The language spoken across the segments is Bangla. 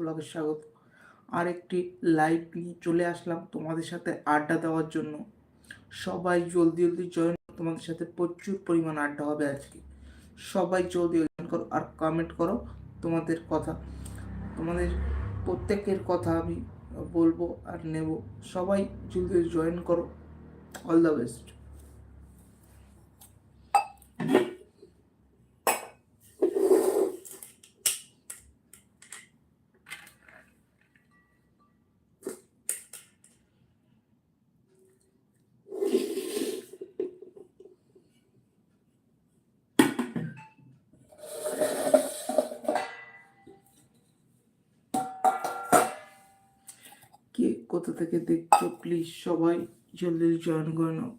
ব্লগে স্বাগত। আরেকটি লাইভ নিয়ে চলে আসলাম তোমাদের সাথে আড্ডা দেওয়ার জন্য। সবাই জলদি জলদি জয়েন তোমাদের সাথে প্রচুর পরিমাণ আড্ডা হবে আজকে। সবাই জলদি জয়েন করো আর কমেন্ট করো তোমাদের কথা। তোমাদের প্রত্যেকের কথা আমি বলব আর নেব। সবাই জলদি জয়েন করো। অল দ্য বেস্ট কোথা থেকে দেখছ প্লিজ সবাই জলদি জয়েন করে নাও।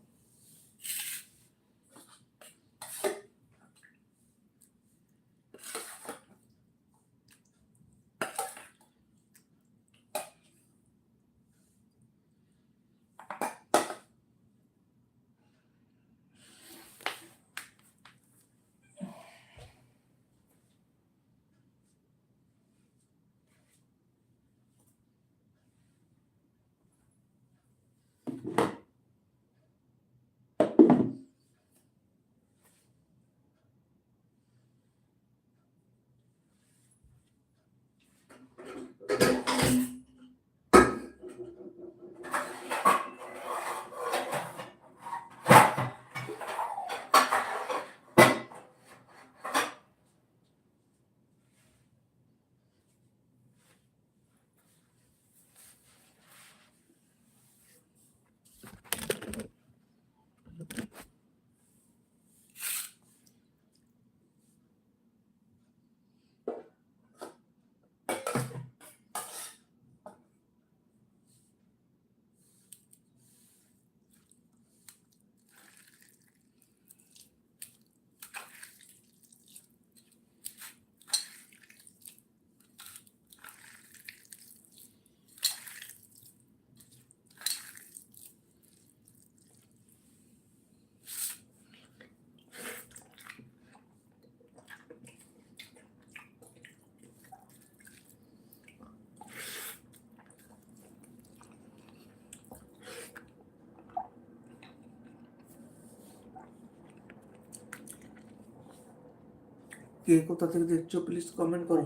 কে কোথা থেকে দেখছ প্লিজ কমেন্ট করো।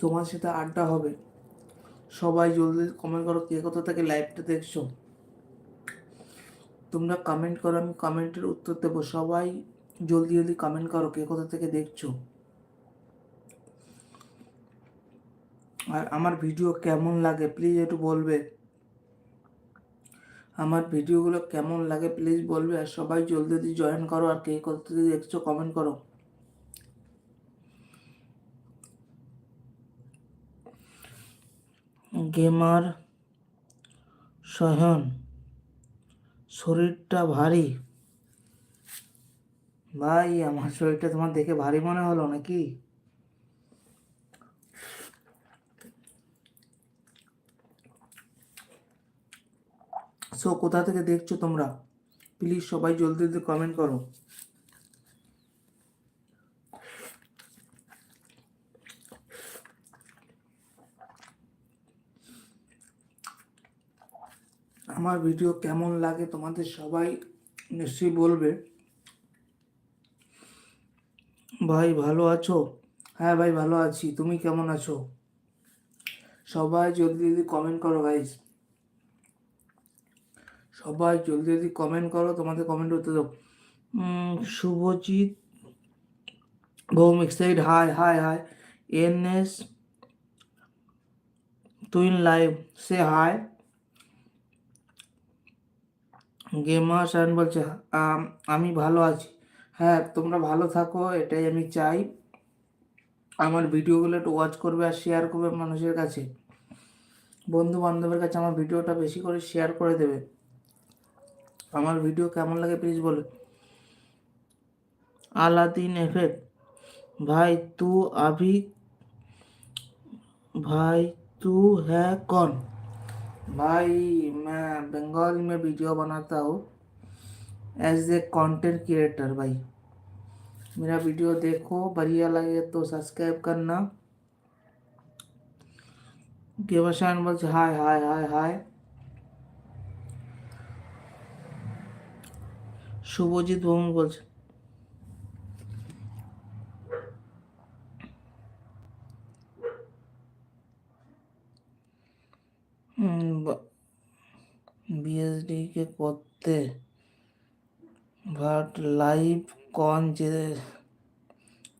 তোমার সাথে আড্ডা হবে। সবাই জলদি কমেন্ট করো কে কোথা থেকে লাইভটা দেখছ। তোমরা কমেন্ট করো, আমি কমেন্টের উত্তর দেবো। সবাই জলদি জলদি কমেন্ট করো কে কোথা থেকে দেখছ। আর আমার ভিডিও কেমন লাগে প্লিজ একটু বলবে। আমার ভিডিওগুলো কেমন লাগে প্লিজ বলবে আর সবাই জলদি জলদি জয়েন করো আর কে করতে দেখছ কমেন্ট করো। গেমার সহন শরীরটা ভারী। ভাই, আমার শরীরটা তোমার দেখে ভারী মনে হলো নাকি? সো কোথা থেকে দেখছ তোমরা? প্লিজ সবাই জলদি জলদি কমেন্ট করো। আমার ভিডিও কেমন লাগে তোমাদের সবাই নিশ্চয়ই বলবে। ভাই, ভালো আছো? হ্যাঁ ভাই, ভালো আছি। তুমি কেমন আছো? সবাই জলদি জলদি কমেন্ট করো গাইস সবাই জলদি জলদি কমেন্ট করো, তোমাদের কমেন্ট করতে দাও। Subhajit Bhowmik said hi hi hi N S twin live সে হাই গেমার সায়ন বলছে, আমি ভালো আছি। হ্যাঁ তোমরা ভালো থাকো, এটাই আমি চাই। আমার ভিডিওগুলো একটু ওয়াচ করবে আর শেয়ার করবে মানুষের কাছে। বন্ধু বান্ধবের কাছে আমার ভিডিওটা বেশি করে শেয়ার করে দেবে। আমার ভিডিও কেমন লাগে প্লিজ বলো আলাদিন এফেক্ট भाई तू अभी भाई तू है कौन भाई मैं बंगाल में वीडियो बनाता हूँ एज ए कंटेंट क्रिएटर भाई मेरा वीडियो देखो बढ़िया लगे तो सब्सक्राइब करना দেবাসায়ন বলছে high hi hi high Subhajit Bhowmik বলছে बीएसडी के कोते बट लाइव कौन जे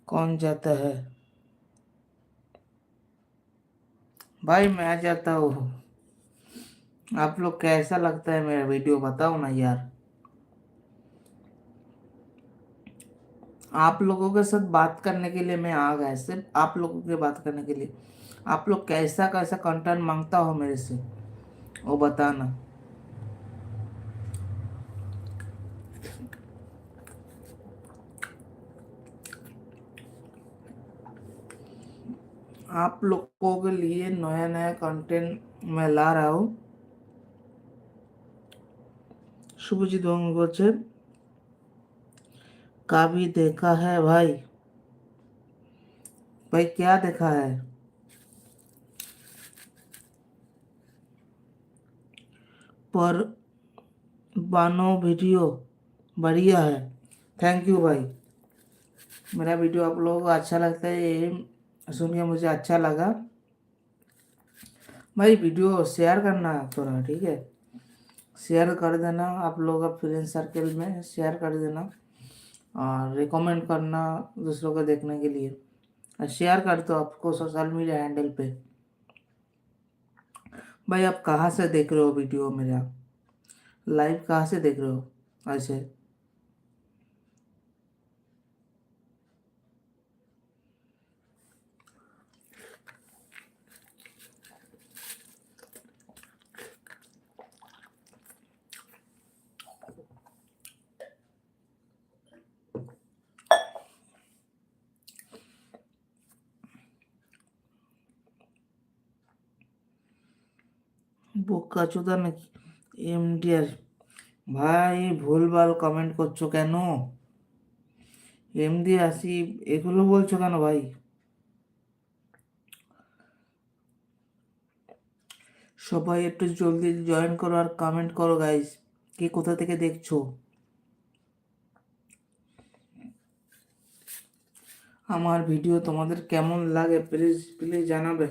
कौन जाता है भाई मैं जाता हूँ आप लोग कैसा लगता है मेरा वीडियो बताओ ना यार आप लोगों के साथ बात करने के लिए मैं आ गया, सिर्फ़ आप लोगों के बात करने के लिए। आप लोग कैसा कैसा कंटेंट माँगता हो मेरे से, वो बताना। आप लोगों के लिए नया नया कंटेंट मैं ला रहा हूँ। शुभजीत बंगोचे का भी देखा है भाई? भाई क्या देखा है? पर बानो वीडियो बढ़िया है। थैंक यू भाई। मेरा वीडियो आप लोगों को अच्छा लगता है, ये सुन के मुझे अच्छा लगा। भाई वीडियो शेयर करना थोड़ा, ठीक है? शेयर कर देना, आप लोग फ्रेंड सर्कल में शेयर कर देना। और रिकमेंड करना दूसरों को देखने के लिए। और शेयर कर दो आपको सोशल मीडिया हैंडल पे। भाई, आप कहाँ से देख रहे हो वीडियो मेरा? लाइव कहाँ से देख रहे हो? ऐसे বোকা চোদা নাকি? এমডিআর, ভাই ভুলভাল কমেন্ট করছ কেন? এমডি আসি, এগুলো বলছো কেন ভাই? সবাই একটু জলদি জয়েন করো আর কমেন্ট করো গাইস কে কোথা থেকে দেখছ? আমার ভিডিও তোমাদের কেমন লাগে প্লিজ প্লিজ জানাবে।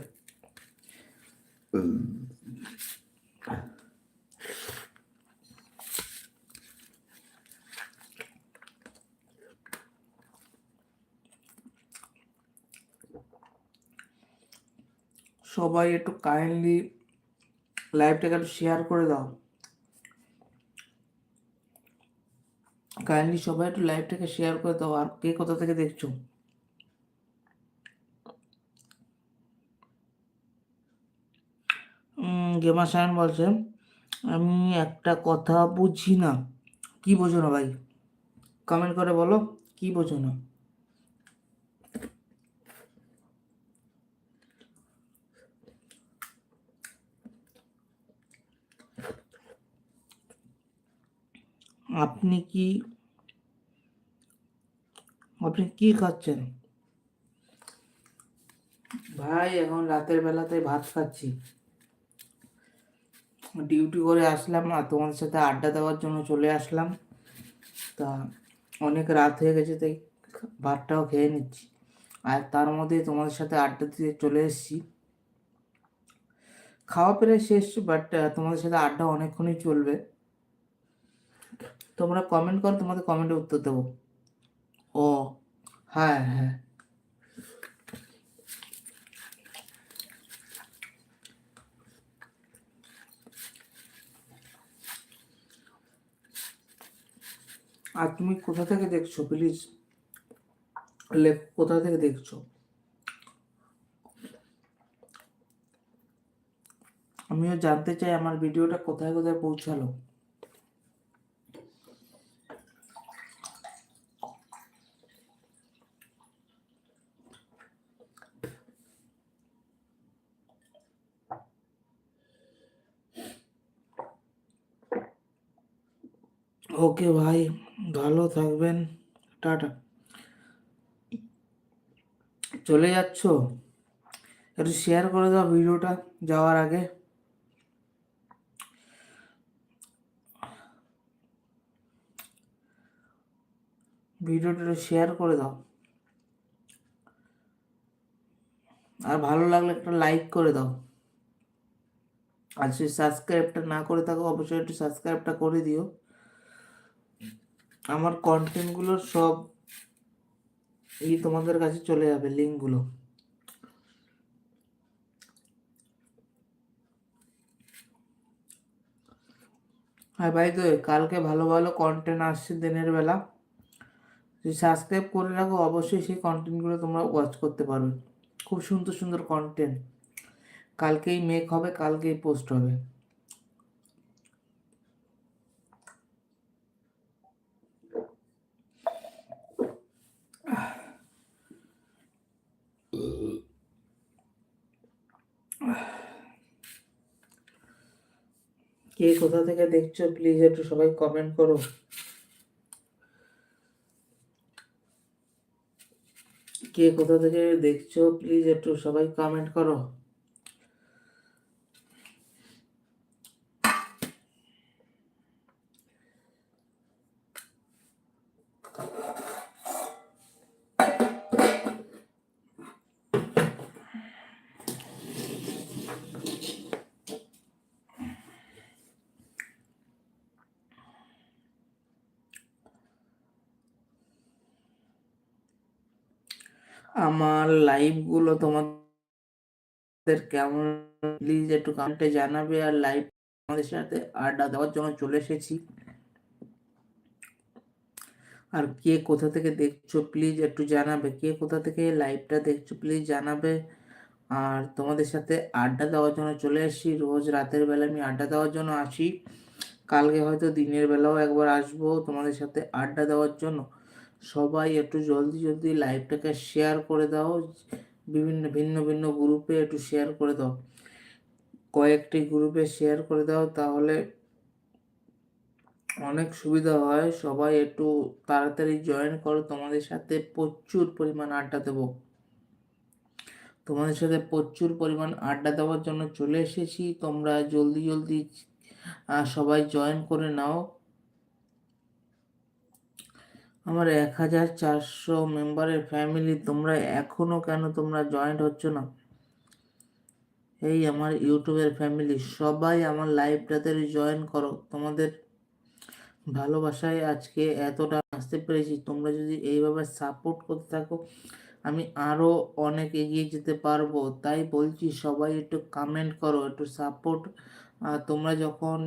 সবাই একটু কাইন্ডলি লাইভটাকে একটু শেয়ার করে দাও। কাইন্ডলি সবাই একটু লাইভটাকে শেয়ার করে দাও। আর কে কোথা থেকে দেখছ? গেমা সায়ন বলছে, আমি একটা কথা বুঝি না। কি বোঝো না ভাই? কমেন্ট করে বলো, কি বোঝো না? আপনি কি আপনি কি খাচ্ছেন? ভাই, এখন রাতের বেলাতে ভাত খাচ্ছি। ডিউটি করে আসলাম আর তোমাদের সাথে আড্ডা দেওয়ার জন্য চলে আসলাম। তা অনেক রাত হয়ে গেছে, তাই ভাতটাও খেয়ে নিচ্ছি। আর তার মধ্যে তোমাদের সাথে আড্ডা দিয়ে চলে এসেছি। খাওয়া প্রায় শেষ বাট তোমাদের সাথে আড্ডা অনেকক্ষণই চলবে। তোমরা কমেন্ট করো, তোমাদের কমেন্টে উত্তর দেবো। ও হ্যাঁ হ্যাঁ। আর তুমি কোথা থেকে দেখছ প্লিজ লেখ কোথা থেকে দেখছ? আমিও জানতে চাই আমার ভিডিওটা কোথায় কোথায় পৌঁছালো। ওকে ভাই ভালো থাকবেন। টাটা। চলে যাচ্ছ? একটু শেয়ার করে দাও ভিডিওটা যাওয়ার আগে। ভিডিওটা শেয়ার করে দাও। আর ভালো লাগলে একটা লাইক করে দাও। আর যদি সাবস্ক্রাইবটা না করে থাকো, অবশ্যই একটু সাবস্ক্রাইবটা করে দিও। আমার কন্টেন্টগুলো সব এই তোমাদের কাছে চলে যাবে লিঙ্কগুলো হ্যাঁ ভাই তো কালকে ভালো ভালো কন্টেন্ট আসছে দিনের বেলা। সাবস্ক্রাইব করে রাখো, অবশ্যই সেই কন্টেন্টগুলো তোমরা ওয়াচ করতে পারবে। খুব সুন্দর সুন্দর কন্টেন্ট কালকেই মেক হবে, কালকেই পোস্ট হবে। কে কোথা থেকে দেখছ? প্লিজ একটু সবাই কমেন্ট করো। কে কোথা থেকে দেখছ? প্লিজ একটু সবাই কমেন্ট করো। আমার লাইভগুলো তোমাদের কেমন? প্লিজ একটু কমেন্টে জানাবে আর লাইভ আমাদের সাথে আড্ডা দেওয়ার জন্য চলে এসেছি। আর কে কোথা থেকে দেখছ প্লিজ একটু জানাবে। কে কোথা থেকে লাইভটা দেখছ প্লিজ জানাবে। আর তোমাদের সাথে আড্ডা দেওয়ার জন্য চলে এসেছি। রোজ রাতের বেলা আমি আড্ডা দেওয়ার জন্য আসি। কালকে হয়তো দিনের বেলাও একবার আসব তোমাদের সাথে আড্ডা দেওয়ার জন্য। সবাই একটু জলদি জলদি লাইভটাকে শেয়ার করে দাও, বিভিন্ন, ভিন্ন ভিন্ন গ্রুপে একটু শেয়ার করে দাও। কয়েকটি গ্রুপে শেয়ার করে দাও, তাহলে অনেক সুবিধা হয়। সবাই একটু তাড়াতাড়ি জয়েন করো। তোমাদের সাথে প্রচুর পরিমাণ আড্ডা দেবো। তোমাদের সাথে প্রচুর পরিমাণ আড্ডা দেওয়ার জন্য চলে এসেছি। তোমরা জলদি জলদি সবাই জয়েন করে নাও। আমার এক হাজার চারশো মেম্বারের ফ্যামিলি, তোমরা এখনও কেন তোমরা জয়েন্ট হচ্ছ না? এই আমার ইউটিউবের ফ্যামিলি, সবাই আমার লাইভটাতে জয়েন করো। তোমাদের ভালোবাসায় আজকে এতটা আসতে পেরেছি। তোমরা যদি এইভাবে সাপোর্ট করতে থাকো, আমি আরও অনেক এগিয়ে যেতে পারব। তাই বলছি, সবাই একটু কমেন্ট করো, একটু সাপোর্ট তোমরা যখন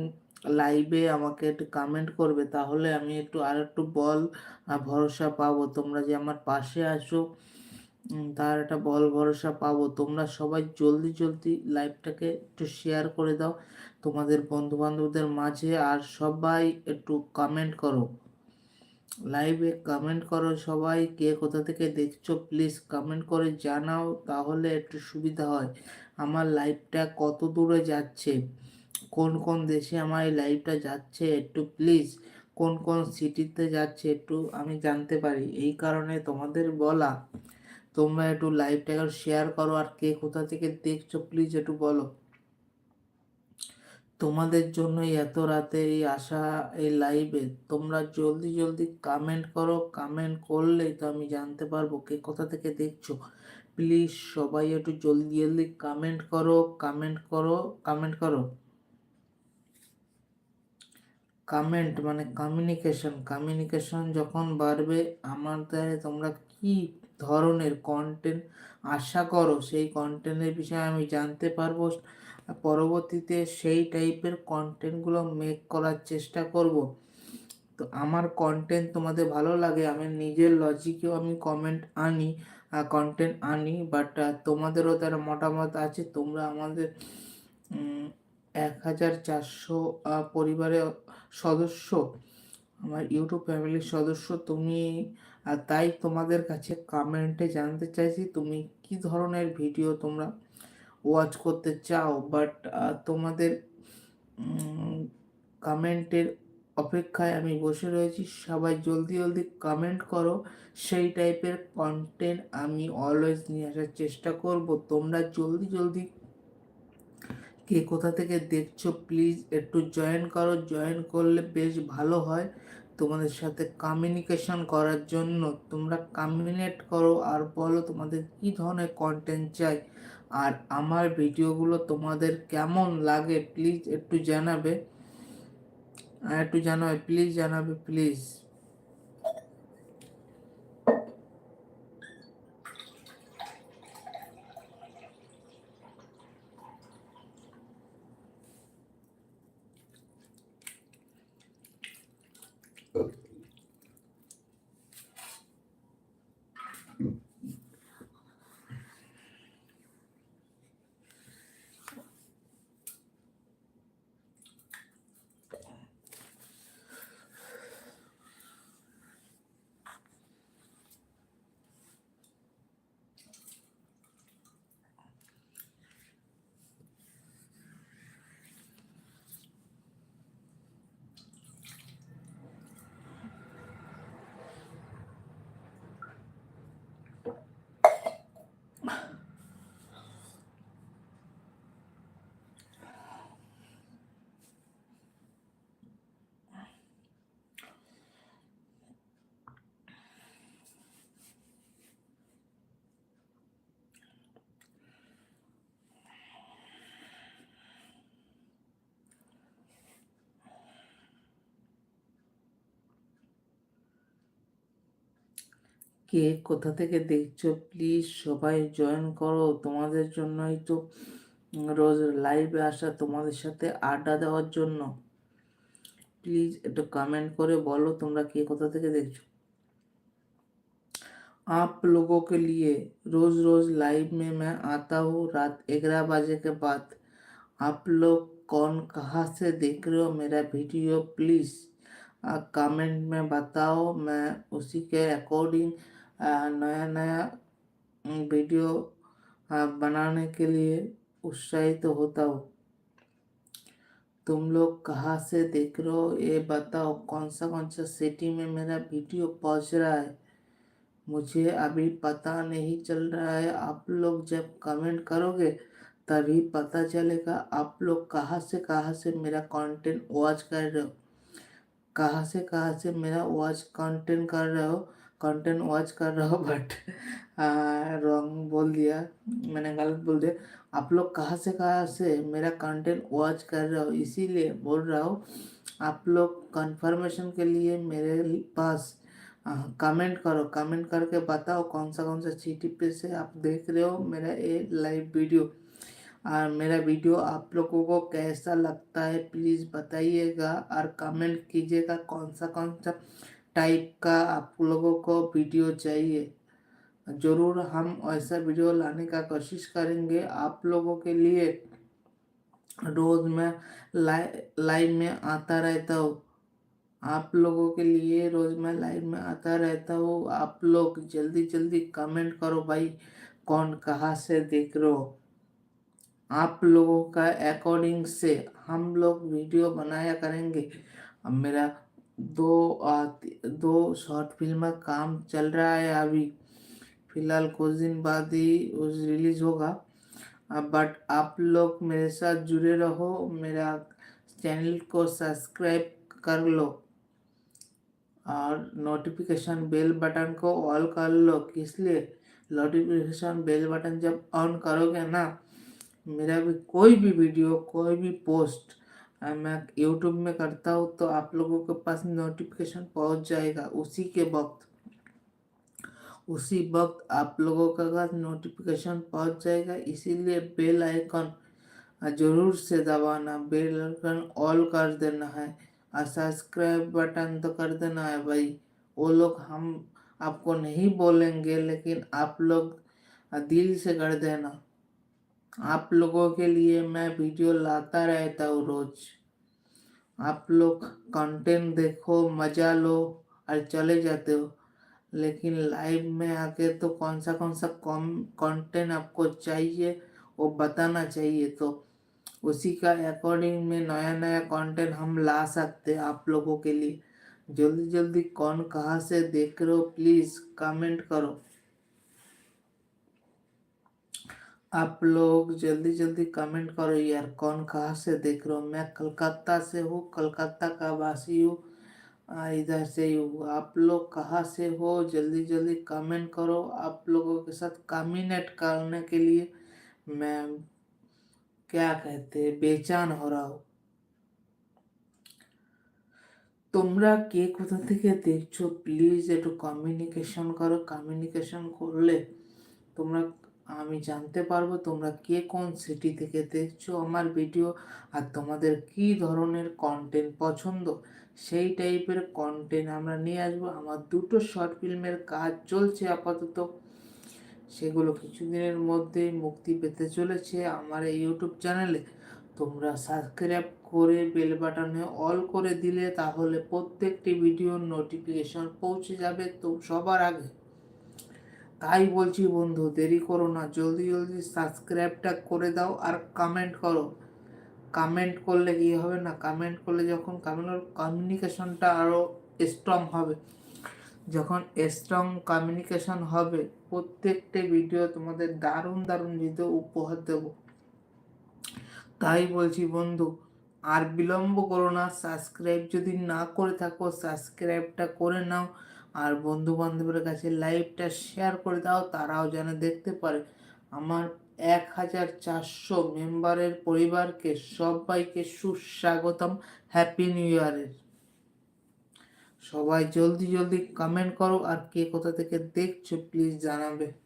লাইভে আমাকে একটু কমেন্ট করবে, তাহলে আমি একটু আর একটু বল ভরসা পাবো। তোমরা যে আমার পাশে আসো তার একটা বল ভরসা পাবো। তোমরা সবাই জলদি জলদি লাইভটাকে একটু শেয়ার করে দাও তোমাদের বন্ধু বান্ধবদের মাঝে আর সবাই একটু কমেন্ট করো। লাইভে কমেন্ট করো সবাই, কে কোথা থেকে দেখছ প্লিজ কমেন্ট করে জানাও, তাহলে একটু সুবিধা হয়। আমার লাইভটা কত দূরে যাচ্ছে? কোন কোন দেশে আমার এই লাইভটা যাচ্ছে একটু প্লিজ কোন কোন সিটিতে যাচ্ছে একটু আমি জানতে পারি। এই কারণে তোমাদের বলা। তোমরা একটু লাইভটাকে শেয়ার করো আর কে কোথা থেকে দেখছ প্লিজ একটু বলো। তোমাদের জন্যই এত রাতে এই আসা এই লাইভে তোমরা জলদি জলদি কমেন্ট করো। কমেন্ট করলেই তো আমি জানতে পারব কে কোথা থেকে দেখছ। প্লিজ সবাই একটু জলদি জলদি কমেন্ট করো কমেন্ট করো কমেন্ট করো। কমেন্ট মানে কমিউনিকেশন কমিউনিকেশন যখন বাড়বে আমাদের তোমরা কি ধরনের কন্টেন্ট আশা করো? সেই কন্টেন্টের বিষয়ে আমি জানতে পারব। পরবর্তীতে সেই টাইপের কন্টেন্টগুলো মেক করার চেষ্টা করব। তো আমার কন্টেন্ট তোমাদের ভালো লাগে, আমি নিজের লজিকেও আমি কমেন্ট আনি কন্টেন্ট আনি বাট তোমাদেরও তার মতামত আছে। তোমরা আমাদের এক হাজার চারশো পরিবারের সদস্য, আমার ইউটিউব ফ্যামিলির সদস্য, তুমি তাই তোমাদের কাছে কমেন্টে জানতে চাইছি, তুমি কি ধরনের ভিডিও তোমরা ওয়াচ করতে চাও? বাট তোমাদের কমেন্টের অপেক্ষায় আমি বসে রয়েছি। সবাই জলদি জলদি কমেন্ট করো। সেই টাইপের কন্টেন্ট আমি অলওয়েজ নিয়ে আসার চেষ্টা করব। তোমরা জলদি জলদি কে কোথা থেকে দেখছ প্লিজ একটু জয়েন করো। জয়েন করলে বেশ ভালো হয় তোমাদের সাথে কমিউনিকেশন করার জন্য। তোমরা কমিউনিকেট করো আর বলো তোমাদের কী ধরনের কন্টেন্ট চাই। আর আমার ভিডিওগুলো তোমাদের কেমন লাগে প্লিজ একটু জানাবে। একটু জানাবে প্লিজ জানাবে প্লিজ কে কোথা থেকে দেখছ? প্লিজ সবাই জয়েন করো। তোমাদের জন্যই তো রোজ লাইভে আসা তোমাদের সাথে আড্ডা দেওয়ার জন্য। প্লিজ একটু কমেন্ট করে বলো তোমরা কে কোথা থেকে দেখছ? आप लोगों के लिए रोज़ रोज़ लाइव में मैं आता हूँ रात ग्यारह बजे के बाद आप लोग कौन कहाँ से देख रहे हो मेरा वीडियो प्लीज़ कमेंट में बताओ मैं उसी के अकॉर्डिंग नया नया वीडियो बनाने के लिए उत्साहित तो होता हो। तुम लोग कहाँ से देख रहे हो? ये बताओ, कौन सा कौन सा सिटी में मेरा वीडियो पहुँच रहा है? मुझे अभी पता नहीं चल रहा है। आप लोग जब कमेंट करोगे, तभी पता चलेगा आप लोग कहाँ से कहाँ से मेरा कंटेंट वॉच कर रहे हो। कहाँ से कहाँ से मेरा वॉच कंटेंट कर रहे हो? कंटेंट वॉच कर रहा हूँ बट रॉन्ग बोल दिया, मैंने गलत बोल दिया। आप लोग कहाँ से कहाँ से मेरा कंटेंट वॉच कर रहे हो? इसीलिए बोल रहा हूँ, आप लोग कंफर्मेशन के लिए मेरे पास कमेंट करो। कमेंट करके बताओ कौन सा कौन सा सिटी पे से आप देख रहे हो मेरा ये लाइव वीडियो और मेरा वीडियो आप लोगों को कैसा लगता है प्लीज़ बताइएगा और कमेंट कीजिएगा कौन सा कौन सा टाइप का आप लोगों को वीडियो चाहिए। ज़रूर हम ऐसा वीडियो लाने का कोशिश करेंगे। आप लोगों के लिए रोज़ मैं लाइव में आता रहता हूँ। आप लोगों के लिए रोज़ मैं लाइव में आता रहता हूँ। आप लोग जल्दी जल्दी कमेंट करो भाई, कौन कहाँ से देख रहे हो। आप लोगों का अकॉर्डिंग से हम लोग वीडियो बनाया करेंगे। अब मेरा दो आ, दो शॉर्ट फ़िल्म का काम चल रहा है अभी। फ़िलहाल कुछ दिन बाद ही उस रिलीज़ होगा। बट आप लोग मेरे साथ जुड़े रहो मेरा चैनल को सब्सक्राइब कर लो और नोटिफिकेशन बेल बटन को ऑल कर लो। किस लिए? नोटिफिकेशन बेल बटन जब ऑन करोगे ना मेरा भी कोई भी वीडियो कोई भी पोस्ट मैं यूट्यूब में करता हूँ तो आप लोगों के पास नोटिफिकेशन पहुँच जाएगा उसी के वक्त। उसी वक्त आप लोगों का पास नोटिफिकेशन पहुँच जाएगा, इसीलिए बेल आइकन ज़रूर से दबाना। बेल आइकन ऑल कर देना है और सब्सक्राइब बटन तो कर देना है भाई। वो लोग हम, आपको नहीं बोलेंगे, लेकिन आप लोग दिल से कर देना। आप लोगों के लिए मैं वीडियो लाता रहता हूँ रोज। आप लोग कंटेंट देखो, मज़ा लो और चले जाते हो। लेकिन लाइव में आके तो कौन सा कौन सा कॉम कंटेंट आपको चाहिए, वो बताना चाहिए। तो उसी का अकॉर्डिंग में नया नया कंटेंट हम ला सकते हैं आप लोगों के लिए। जल्दी जल्दी कौन कहाँ से देख रहे हो प्लीज़ कमेंट करो। आप लोग जल्दी जल्दी कमेंट करो यार कौन कहाँ से देख रहे हो मैं कलकत्ता से हूँ कलकत्ता का वासी हूँ आ, इधर से ही हूँ आप लोग कहाँ से हो जल्दी जल्दी कमेंट करो आप लोगों के साथ कम्युनेट करने के लिए मैं क्या कहते हैं बेचान हो रहा हूँ তোমরা কে কোথা থেকে দেখছো প্লিজ একটু কমিউনিকেশন করো কমিউনিকেশন করলে তোমরা আমি জানতে পারব তোমরা কে কোন সিটি থেকে দেখছ আমার ভিডিও আর তোমাদের কি ধরনের কন্টেন্ট পছন্দ? সেই টাইপের কন্টেন্ট আমরা নিয়ে আসব। আমার দুটো শর্ট ফিল্মের কাজ চলছে আপাতত। সেগুলো কিছুদিনের মধ্যেই মুক্তি পেতে চলেছে আমার এই ইউটিউব চ্যানেলে তোমরা সাবস্ক্রাইব করে বেল বাটনে অল করে দিলে তাহলে প্রত্যেকটি ভিডিওর নোটিফিকেশন পৌঁছে যাবে তো সবার আগে। তাই বলছি বন্ধু, দেরি করো না। জলদি জলদি সাবস্ক্রাইবটা করে দাও আর কমেন্ট করো। কমেন্ট করলে কি হবে না। কমেন্ট করলে যখন কমিউনিকেশনটা আরও স্ট্রং হবে। যখন স্ট্রং কমিউনিকেশন হবে, প্রত্যেকটা ভিডিও তোমাদের দারুণ দারুণ ভিডিও উপহার দেব। তাই বলছি বন্ধু, আর বিলম্ব করো না। সাবস্ক্রাইব যদি না করে থাকো সাবস্ক্রাইবটা করে নাও। আর বন্ধু বান্ধবের কাছে লাইভটা শেয়ার করে দাও, তারাও যেন দেখতে পারে। আমার এক হাজার চারশো মেম্বারের পরিবারকে সবাইকে সুস্বাগতম, হ্যাপি নিউ ইয়ারের। সবাই জলদি জলদি কমেন্ট করো আর কে কোথা থেকে দেখছ প্লিজ জানাবে।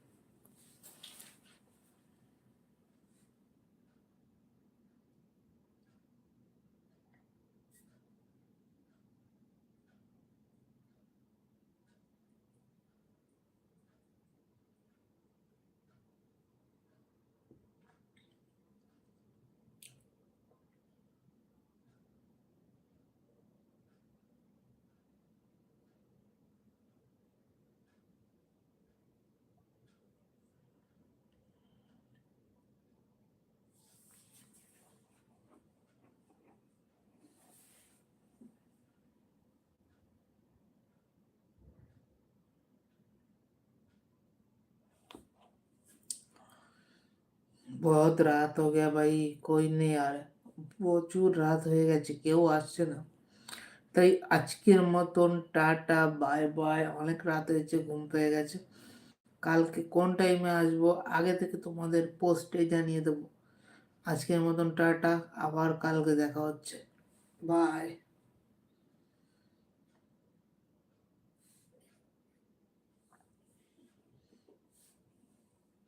বহুত রাত হয়ে গেয়া ভাই কই নেই আর প্রচুর রাত হয়ে গেছে কেউ আসছে না তাই আজকের মতন টাটা বাই বাই অনেক রাত হয়েছে ঘুম পেয়ে গেছে কালকে কোন টাইমে আসব আগে থেকে তোমাদের পোস্টে জানিয়ে দেবো আজকের মতন টাটা আবার কালকে দেখা হচ্ছে বাই